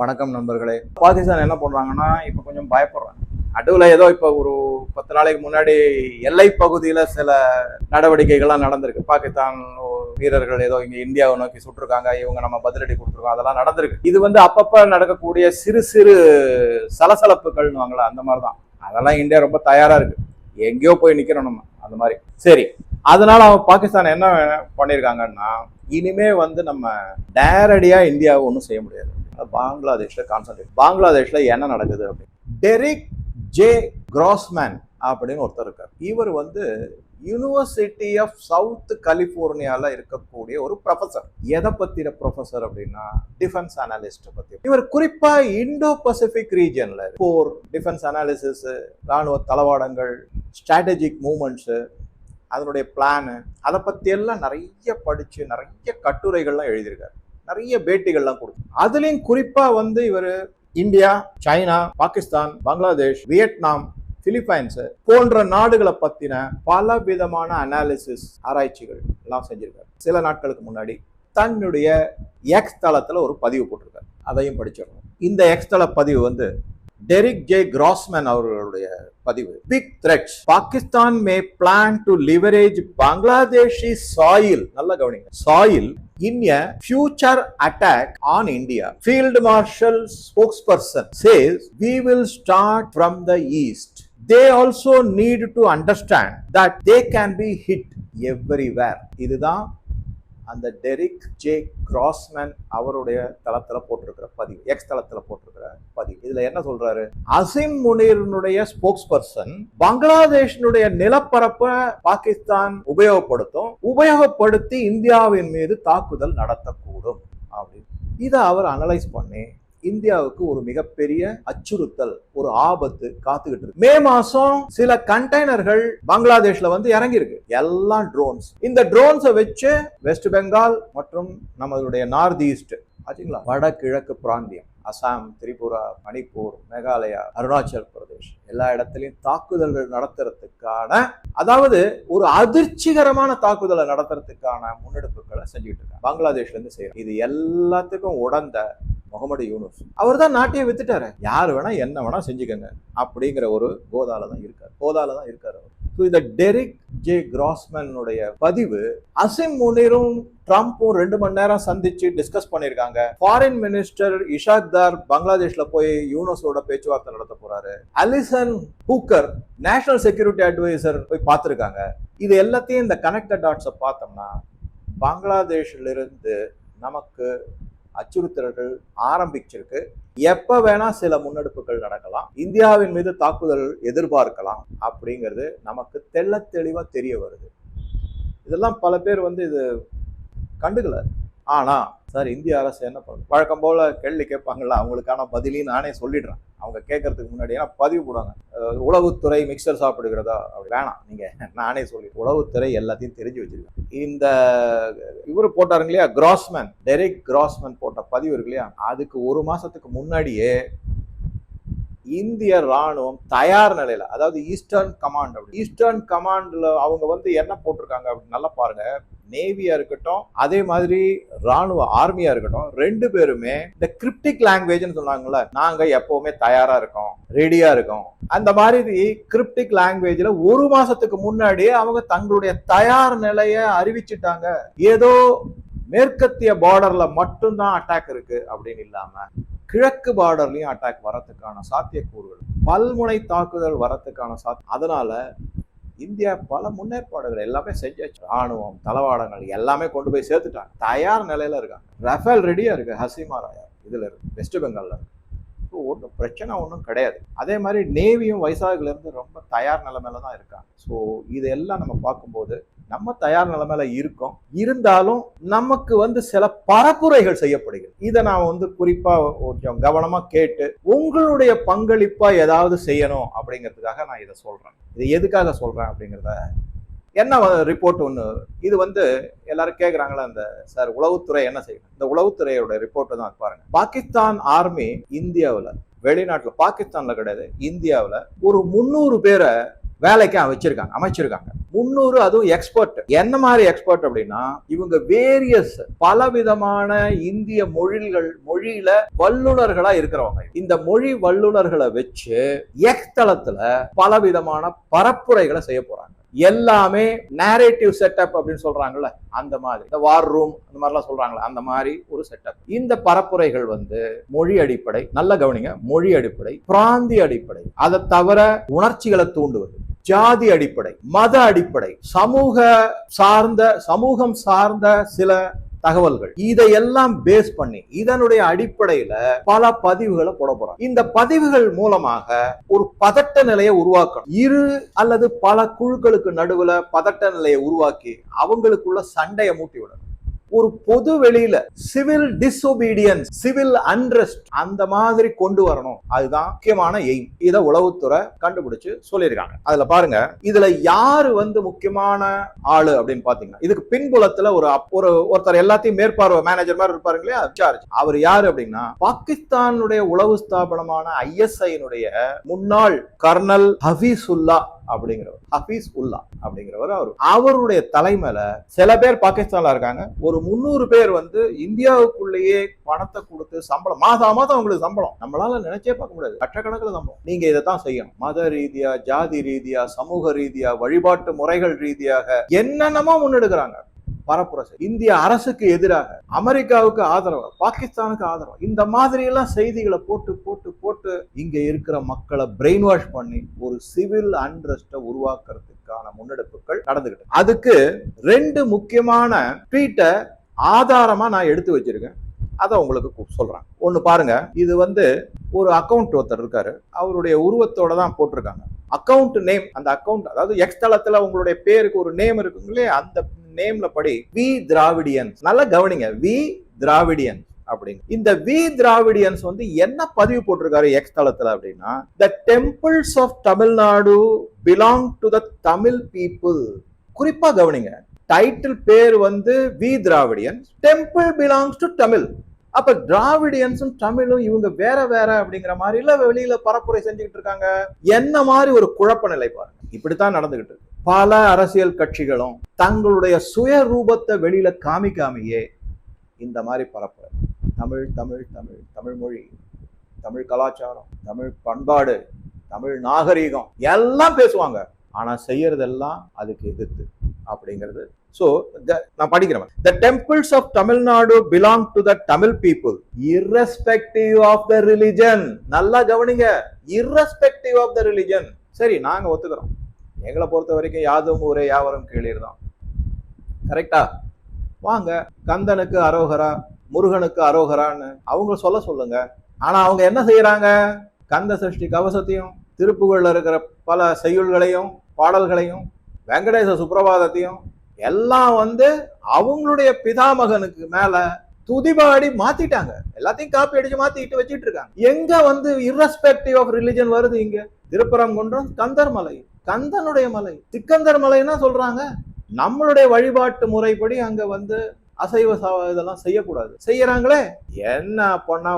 வணக்கம் நண்பர்களே. பாகிஸ்தான் என்ன பண்ணுறாங்கன்னா இப்போ கொஞ்சம் பயப்படுறாங்க. அடுவில் ஏதோ இப்போ ஒரு பத்து நாளைக்கு முன்னாடி எல்லை பகுதியில் சில நடவடிக்கைகள்லாம் நடந்திருக்கு. பாகிஸ்தான் வீரர்கள் ஏதோ இங்கே இந்தியாவை நோக்கி சுட்டிருக்காங்க இவங்க நம்ம பதிலடி கொடுத்துருக்கோம் அதெல்லாம் நடந்திருக்கு. இது வந்து அப்பப்போ நடக்கக்கூடிய சிறு சிறு சலசலப்புகள்னு வாங்கலாம் அந்த மாதிரி தான் அதெல்லாம் இந்தியா ரொம்ப தயாராக இருக்குது எங்கேயோ போய் நிற்கிறோம் நம்ம அந்த மாதிரி. சரி அதனால அவங்க பாகிஸ்தான் என்ன பண்ணியிருக்காங்கன்னா இனிமே வந்து நம்ம நேரடியாக இந்தியாவை ஒன்றும் செய்ய முடியாது. பங்களாதேஷ்ல கான்சன்ட்ரேட் பங்களாதேஷில் என்ன நடக்குது அப்படின்னு டெரிக் ஜே கிராஸ்மேன் அப்படின்னு ஒருத்தர் இருக்கார். இவர் வந்து யூனிவர்சிட்டி ஆஃப் சவுத் கலிஃபோர்னியாவில் இருக்கக்கூடிய ஒரு ப்ரொஃபசர் எதை பற்றிய ப்ரொஃபசர் அப்படின்னா டிஃபென்ஸ் அனாலிஸ்ட்டை பற்றி இவர் குறிப்பாக இண்டோ பசிபிக் ரீஜனில் போர் டிஃபென்ஸ் அனாலிசிஸ் ராணுவ தளவாடங்கள் ஸ்ட்ராட்டஜிக் மூமெண்ட்ஸு அதனுடைய பிளானு அதை பற்றியெல்லாம் நிறைய படித்து நிறைய கட்டுரைகள்லாம் எழுதியிருக்காரு. நிறைய பேட்டிகள்லாம் கொடுக்கும். அதுலயும் குறிப்பா வந்து இவர் India China Pakistan Bangladesh Vietnam Philippines போன்ற நாடுகளை பத்தின பல விதமான அனாலிசிஸ் ஆராய்ச்சிகள் எல்லாம் செஞ்சிருக்காரு. சில நாட்களுக்கு முன்னாடி தன்னுடைய எக்ஸ் தளத்துல ஒரு பதிவு போட்டிருக்காரு. அதையும் படிச்சிடணும். இந்த எக்ஸ் தள பதிவு வந்து டெரிக் ஜே கிராஸ்மேன் அவர்களுடைய பதிவு. Big threats Pakistan may plan to leverage Bangladeshi soil நல்லா கவனிங்க. Soil in a future attack on India. Field Marshal spokesperson says we will start from the east. They also need to understand that they can be hit everywhere. இதுதான் அந்த Derek J கிராஸ்மேன் அவருடைய தளத்தில் போட்டிருக்கிற பதிவு X தளத்தில் போட்டிருக்கிற பதிவு. இதில் என்ன சொல்றாரு? அசிம் முனீரனுடைய ஸ்போக்ஸ் பர்சன் பங்களாதேஷனுடைய நிலப்பரப்பை பாகிஸ்தான் உபயோகப்படுத்தும் உபயோகப்படுத்தி இந்தியாவின் மீது தாக்குதல் நடத்தக்கூடும் அப்படின்னு. இதை அவர் அனலைஸ் பண்ணி இந்தியாவுக்கு ஒரு மிகப்பெரிய அச்சுறுத்தல் ஒரு ஆபத்து காத்துக்கிட்டு இருக்கு. மே மாசம் சில கண்டெய்னர்கள் பங்களாதேஷ்ல வந்து இறங்கி இருக்கு எல்லாம் ட்ரோன்ஸ் இந்த ட்ரோன்ஸை வச்சு வெஸ்ட் பெங்கால் மற்றும் நம்மளுடைய நார்த் ஈஸ்ட் ஆச்சுங்களா வடகிழக்கு பிராந்தியம் அசாம் திரிபுரா மணிப்பூர் மேகாலயா அருணாச்சல் பிரதேஷ் எல்லா இடத்துலையும் தாக்குதல்கள் நடத்துறதுக்கான அதாவது ஒரு அதிர்ச்சிகரமான தாக்குதலை நடத்துறதுக்கான முன்னெடுப்புகளை செஞ்சுட்டு இருக்காங்க. பங்களாதேஷ்ல இருந்து செய்யறோம் இது எல்லாத்துக்கும் உடந்த முகமது யூனுஸ். அவர் தான் நாட்டையே வித்துட்டாரு. யார் வேணா என்ன வேணா செஞ்சுக்கங்க அப்படிங்கிற ஒரு கோதால தான் இருக்காரு. கோதால தான் இருக்காரு அவர். ஸோ இந்த டெரிக் ஜே கிராஸ்மேனுடைய பதிவு அசிம் முனிரும் ட்ரம்ப்பும் ரெண்டு மணி நேரம் சந்திச்சு டிஸ்கஸ் பண்ணியிருக்காங்க. ஃபாரின் மினிஸ்டர் இஷாக் தார் பங்களாதேஷ்ல போய் யூனோஸோட பேச்சுவார்த்தை நடத்த போறாரு. Allison Hooker national security advisor போய் பார்த்துருக்காங்க. இது எல்லாத்தையும் இந்த கனெக்டட் டாட்ஸை பார்த்தோம்னா பங்களாதேஷ்ல இருந்து நமக்கு அச்சுறுத்தல்கள் ஆரம்பிச்சிருக்கு. எப்ப வேணா சில முன்னெடுப்புகள் நடக்கலாம். இந்தியாவின் மீது தாக்குதல் எதிர்பார்க்கலாம் அப்படிங்கிறது நமக்கு தெள்ள தெளிவா தெரிய வருது. இதெல்லாம் பல பேர் வந்து இது கண்டுக்கல. ஆனா சார் இந்திய அரசு என்ன பண்ணும் வழக்கம் போல் கேள்வி கேட்பாங்கல்ல அவங்களுக்கான பதிலையும் நானே சொல்லிடுறேன். அவங்க கேட்கறதுக்கு முன்னாடி ஏன்னா பதிவு போடுவாங்க. உளவுத்துறை மிக்சர் சாப்பிடுகிறதா? அப்படி வேணாம். நீங்கள் நானே சொல்லி உளவுத்துறை எல்லாத்தையும் தெரிஞ்சு வச்சிருக்கேன். இந்த இவர் போட்டாருங்க இல்லையா? கிராஸ்மேன் டெரிக் கிராஸ்மேன் போட்ட பதிவு இருக்கு இல்லையா? அதுக்கு ஒரு மாதத்துக்கு முன்னாடியே இந்திய ராணுவம் தயார் நிலையில அதாவது ஈஸ்டர்ன் கமாண்ட் அப்படி ஈஸ்டர்ன் கமாண்ட்ல அவங்க வந்து என்ன போட்டிருக்காங்க? அப்படின்னு நல்லா பாருங்க. நேவியா இருக்கட்டும் அதே மாதிரி ராணுவ ஆர்மியா இருக்கட்டும் ரெண்டு பேருமே இந்த கிரிப்டிக் லாங்குவேஜ்னு சொன்னாங்கல்ல நாங்க எப்பவுமே தயாரா இருக்கோம் ரெடியா இருக்கோம். அந்த மாதிரி கிரிப்டிக் லாங்குவேஜ்ல ஒரு மாசத்துக்கு முன்னாடியே அவங்க தங்களுடைய தயார் நிலையை அறிவிச்சிட்டாங்க. ஏதோ மேற்கத்திய பார்டர்ல மட்டும்தான் அட்டாக் இருக்கு அப்படின்னு இல்லாம கிழக்கு பார்டர்லயும் அட்டாக் வரத்துக்கான சாத்தியக்கூறுகள் பல்முனை தாக்குதல் வரத்துக்கான சாத் அதனால இந்தியா பல முன்னேற்பாடுகள் எல்லாமே செஞ்சாச்சு. ராணுவம் தளவாடங்கள் எல்லாமே கொண்டு போய் சேர்த்துட்டாங்க. தயார் நிலையில இருக்காங்க. ரஃபேல் ரெடியா இருக்கு ஹசீமா ராயா இதுல இருக்கு வெஸ்ட் பெங்கால்ல இருக்கு. ஒன்றும் பிரச்சனை ஒன்றும் கிடையாது. அதே மாதிரி நேவியும் வைசாகிலேருந்து ரொம்ப தயார் நிலைமையில தான் இருக்காங்க. ஸோ இதெல்லாம் நம்ம பார்க்கும்போது நம்ம தயார் நிலைமையில இருக்கோம். இருந்தாலும் நமக்கு வந்து சில பரப்புரைகள் செய்யப்படுகிறது. இதை நான் வந்து குறிப்பா கொஞ்சம் கவனமா கேட்டு உங்களுடைய பங்களிப்பா ஏதாவது செய்யணும் அப்படிங்கிறதுக்காக நான் இதை சொல்றேன். இது எதுக்காக சொல்றேன் அப்படிங்கிறத என்ன ரிப்போர்ட் ஒன்று இது வந்து எல்லாரும் கேட்குறாங்களா அந்த சார் உளவுத்துறை என்ன செய்யணும்? இந்த உளவுத்துறையோட ரிப்போர்ட்டை தான் பாருங்க. பாகிஸ்தான் ஆர்மி இந்தியாவில் வெளிநாட்டில் பாகிஸ்தான்ல கிடையாது இந்தியாவில் ஒரு முந்நூறு பேரை வேலைக்கு வச்சிருக்காங்க அமைச்சிருக்காங்க. முன்னூறு அதுவும் எக்ஸ்பர்ட் என்ன மாதிரி எக்ஸ்பர்ட் அப்படின்னா இவங்க வேரியஸ் பலவிதமான இந்திய மொழிகள் மொழியில வல்லுநர்களா இருக்கிறவங்க. இந்த மொழி வல்லுனர்களை வச்சு எக்தளத்துல பல பலவிதமான பரப்புரைகளை செய்ய போறாங்க. எல்லாமே நேரேட்டிவ் செட்டப் அப்படின்னு சொல்றாங்கல்ல அந்த மாதிரி. இந்த வார் ரூம் அந்த மாதிரிலாம் சொல்றாங்களே அந்த மாதிரி ஒரு செட்டப் இந்த பரப்புரைகள் வந்து மொழி அடிப்படை நல்ல கவனிங்க மொழி அடிப்படை பிராந்திய அடிப்படை. அதை தவிர உணர்ச்சிகளை தூண்டுவது. ஜாதி அடிப்படை மத அடிப்படை சமூக சார்ந்த சமூகம் சார்ந்த சில தகவல்கள். இதையெல்லாம் பேஸ் பண்ணி இதனுடைய அடிப்படையில பல பதிவுகளை போட போறோம் இந்த பதிவுகள் மூலமாக ஒரு பதட்ட நிலையை உருவாக்கணும். இரு அல்லது பல குழுக்களுக்கு நடுவுல பதட்ட நிலையை உருவாக்கி அவங்களுக்குள்ள சண்டையை மூட்டி விடணும். ஒரு பொது வெளியில சிவில் டிஸ்ஒபீடியன்ஸ் சிவில் அன்ரெஸ்ட் அந்த மாதிரி கொண்டு வரணும். அதுதான் முக்கியமான எய்ம் இதை உளவுத்துறை கண்டுபிடிச்சு சொல்லியிருக்காங்க. அதுல பாருங்க இதுல யாரு வந்து முக்கியமான ஆளு அப்படின்னு பாத்தீங்கன்னா இதுக்கு பின்புலத்துல ஒரு அப்- ஒரு ஒருத்தர் எல்லாத்தையும் மேற்பார்வை மேனேஜர் மாதிரி இருப்பாரு இல்லையா? சார்ஜ் அவர் யாரு அப்படின்னா பாகிஸ்தானுடைய உளவு ஸ்தாபனமான ஐஎஸ்ஐனுடைய முன்னாள் கர்னல் ஹபீசுல்லா அப்படிங்கிறவர். ஹபீஸ் உல்லா அப்படிங்கிறவர் அவர். அவருடைய தலைமையில சில பேர் பாகிஸ்தான்ல இருக்காங்க. ஒரு முந்நூறு பேர் வந்து இந்தியாவுக்குள்ளேயே பணத்தை கொடுத்து சம்பளம் மாதம் மாதம் அவங்களுக்கு சம்பளம். நம்மளால நினைச்சே பார்க்க முடியாது. லட்சக்கணக்கில் சம்பளம். நீங்க இதை தான் செய்யணும். மத ரீதியா ஜாதி ரீதியா சமூக ரீதியா வழிபாட்டு முறைகள் ரீதியாக என்னென்னமோ முன்னெடுக்கிறாங்க. பரப்புரை இந்திய அரசுக்கு எதிராக அமெரிக்காவுக்கு ஆதரவு பாகிஸ்தானுக்கு ஆதரவு இந்த மாதிரி எல்லாம் செய்திகளை போட்டு போட்டு போட்டு இங்க இருக்கிற மக்களை பிரெயின் வாஷ் பண்ணி ஒரு சிவில் அன்ரஸ்ட உருவாக்குறதுக்கான முன்னெடுப்புகள் நடந்துகிட்டு. அதுக்கு ரெண்டு முக்கியமான ட்வீட்டை ஆதாரமா நான் எடுத்து வச்சிருக்கேன். அதை உங்களுக்கு சொல்கிறேன் சொல்றேன். ஒன்னு பாருங்க. இது வந்து ஒரு அக்கவுண்ட் ஒருத்தர் இருக்காரு. அவருடைய உருவத்தோட தான் போட்டிருக்காங்க. அக்கவுண்ட் நேம் அந்த அக்கவுண்ட் அதாவது எக்ஸ் தளத்தில் உங்களுடைய பேருக்கு ஒரு நேம் இருக்குங்களே அந்த நேம்ல படி வி திராவிடியன்ஸ் நல்லா கவனிங்க வி திராவிடியன்ஸ் அப்படின்னு. இந்த வி திராவிடியன்ஸ் வந்து என்ன பதிவு போட்டிருக்காரு எக்ஸ் தளத்துல அப்படின்னா the temples of Tamil Nadu belong to the Tamil people குறிப்பா கவனிங்க டைட்டில் பேர் வந்து we Dravidians temple belongs to Tamil அப்ப திராவிடியன்ஸும் தமிழும் இவங்க வேற வேற அப்படிங்கிற மாதிரி இல்ல வெளியில பரப்புரை செஞ்சுக்கிட்டு இருக்காங்க. என்ன மாதிரி ஒரு குழப்ப நிலை பாருங்க. இப்படித்தான் நடந்துகிட்டு இருக்கு. பல அரசியல் கட்சிகளும் தங்களுடைய சுய ரூபத்தை வெளியில காமிக்காமையே இந்த மாதிரி பரப்புற தமிழ் தமிழ் தமிழ் தமிழ் மொழி தமிழ் கலாச்சாரம் தமிழ் பண்பாடு தமிழ் நாகரீகம் எல்லாம் பேசுவாங்க. ஆனா செய்யறதெல்லாம் அதுக்கு எதிர்த்து அப்படிங்கிறது. ஸோ நான் படிக்கிறேன். The temples of Tamil Nadu belong to the Tamil people irrespective of the religion நல்லா கவனிங்க. Irrespective ஆஃப் த ரிலிஜன் சரி நாங்க ஒத்துக்கிறோம். எங்களை பொறுத்த வரைக்கும் யாதும் ஊரே யாவரும் கீழீர் தான் கரெக்டா வாங்க கந்தனுக்கு அரோகரா முருகனுக்கு அரோகரான்னு அவங்க சொல்ல சொல்லுங்க. ஆனா அவங்க என்ன செய்யறாங்க கந்த சஷ்டி கவசத்தையும் திருப்புகள்ல இருக்கிற பல செய்யுள்களையும் பாடல்களையும் வெங்கடேச சுப்பிரபாதத்தையும் எல்லாம் வந்து அவங்களுடைய பிதாமகனுக்கு மேல துதிபாடி மாத்திட்டாங்க. எல்லாத்தையும் காப்பி அடிச்சு மாத்திட்டு வச்சிட்டு இருக்காங்க. எங்க வந்து irrespective ஆஃப் ரிலிஜன் வருது இங்க? திருப்பரங்குன்றம் கந்தர் கந்தர்மலை கந்தனுடைய மலை. சிக்கந்தர் மலைன்னா சொல்றாங்க? நம்மளுடைய வழிபாட்டு முறைப்படி அங்க வந்து அசைவ இதெல்லாம் செய்யக்கூடாது. செய்யறாங்களே? என்ன பண்ணா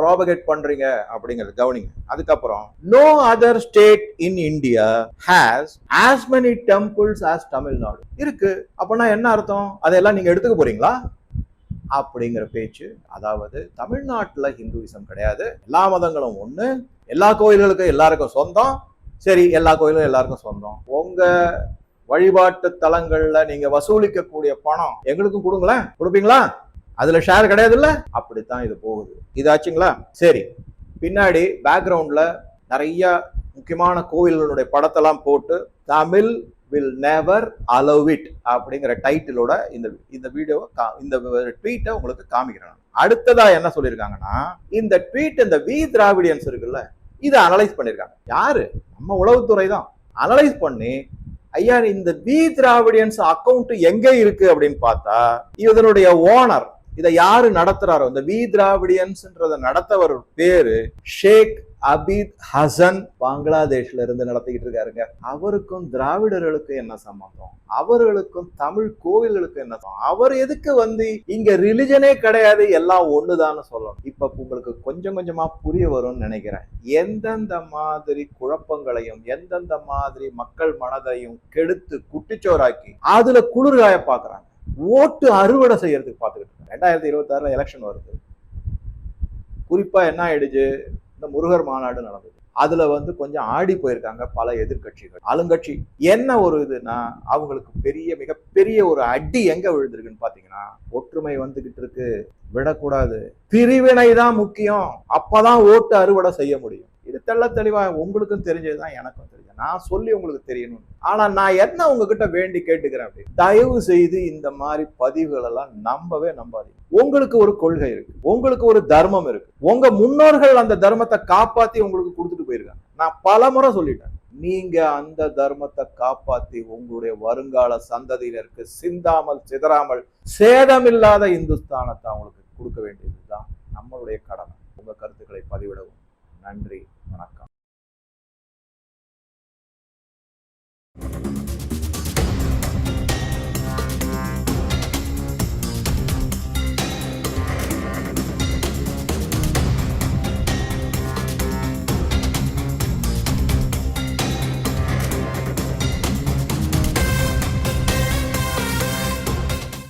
ப்ராபகேட் பண்றீங்க? அப்படிங்கிறது கவனிங்க. அதுக்கப்புறம் no other state in India has as many temples as Tamil Nadu இருக்கு. அப்படின்னா என்ன அர்த்தம்? அதையெல்லாம் நீங்க எடுத்துக்க போறீங்களா? அப்படிங்கிற பேச்சு. அதாவது தமிழ்நாட்டில் ஹிந்துவிசம் கிடையாது. எல்லா மதங்களும் ஒன்று எல்லா கோயில்களுக்கும் எல்லாருக்கும் சொந்தம். சரி எல்லா கோயிலும் எல்லாருக்கும் சொந்தம். உங்க வழிபாட்டு தலங்கள்ல நீங்க வசூலிக்கக்கூடிய பணம் எங்களுக்கும் கொடுங்களேன். கொடுப்பீங்களா? அதுல ஷேர் கிடையாது இல்ல அப்படித்தான் இது போகுது. இதாச்சுங்களா சரி. பின்னாடி பேக்ரவுண்ட்ல நிறைய முக்கியமான கோயில்களுடைய படத்தெல்லாம் போட்டு Tamil will never allow it அப்படிங்கிற டைட்டிலோட இந்த இந்த வீடியோவை கா- இந்த ட்வீட்டை உங்களுக்கு காமிக்கிறேன் அடுத்ததா என்ன சொல்லியிருக்காங்கன்னா இந்த ட்வீட் இந்த வி திராவிடியன்ஸ் இருக்குல்ல இதை அனலைஸ் பண்ணியிருக்காங்க யாரு? நம்ம உளவுத்துறை தான். அனலைஸ் பண்ணி ஐயா இந்த பி திராவிடியன்ஸ் அக்கௌண்ட் எங்க இருக்கு அப்படின்னு பார்த்தா இதனுடைய ஓனர் இதை யாரு நடத்துறாரோ? இந்த வி திராவிடியன்ஸ்ன்றத நடத்தவர் பேரு ஷேக் அபீத் ஹசன் பங்களாதேஷ்ல இருந்து நடத்திக்கிட்டு இருக்காருங்க. அவருக்கும் திராவிடர்களுக்கும் என்ன சம்பந்தம்? அவர்களுக்கும் தமிழ் கோவில்களுக்கும் என்ன சம்பந்தம்? அவர் எதுக்கு வந்து இங்க ரிலிஜனே கிடையாது எல்லாம் ஒண்ணுதான்னு சொல்லணும். இப்ப உங்களுக்கு கொஞ்சம் கொஞ்சமா புரிய வரும்னு நினைக்கிறேன். எந்தெந்த மாதிரி குழப்பங்களையும் எந்தெந்த மாதிரி மக்கள் மனதையும் கெடுத்து குட்டிச்சோறாக்கி அதுல குளிர்காய பாக்குறாங்க. ஓட்டு அறுவடை செய்யறதுக்கு பார்த்துக்கிட்டு இருக்காங்க. ரெண்டாயிரத்தி இருபத்தி ஆறுல எலெக்ஷன் வருது. குறிப்பா என்ன ஆயிடுச்சு? இந்த முருகர் மாநாடு நடந்தது. அதுல வந்து கொஞ்சம் ஆடி போயிருக்காங்க பல எதிர்க்கட்சிகள். ஆளுங்கட்சி என்ன ஒரு இதுனா அவங்களுக்கு பெரிய மிகப்பெரிய ஒரு அடி எங்க விழுந்திருக்குன்னு பாத்தீங்கன்னா ஒற்றுமை வந்துகிட்டு இருக்கு. விடக்கூடாது. பிரிவினை தான் முக்கியம். அப்பதான் ஓட்டு அறுவடை செய்ய முடியும். இது தெள்ள தெளிவா உங்களுக்கும் தெரிஞ்சது தான் எனக்கும் தெரிஞ்சது. நான் சொல்லி உங்களுக்கு தெரியணும். ஆனால் நான் என்ன உங்ககிட்ட வேண்டி கேட்டுக்கிறேன் அப்படி தயவு செய்து இந்த மாதிரி பதிவுகள் எல்லாம் நம்பவே நம்பாதீங்க. உங்களுக்கு ஒரு கொள்கை இருக்கு. உங்களுக்கு ஒரு தர்மம் இருக்கு. உங்க முன்னோர்கள் அந்த தர்மத்தை காப்பாத்தி உங்களுக்கு கொடுத்துட்டு போயிருக்காங்க. நான் பல முறை சொல்லிட்டேன். நீங்க அந்த தர்மத்தை காப்பாத்தி உங்களுடைய வருங்கால சந்ததியினருக்கு சிந்தாமல் சிதறாமல் சேதமில்லாத இந்துஸ்தானத்தை அவங்களுக்கு கொடுக்க வேண்டியதுதான் நம்மளுடைய கடமை. உங்க கருத்துக்களை பதிவிடவும். நன்றி.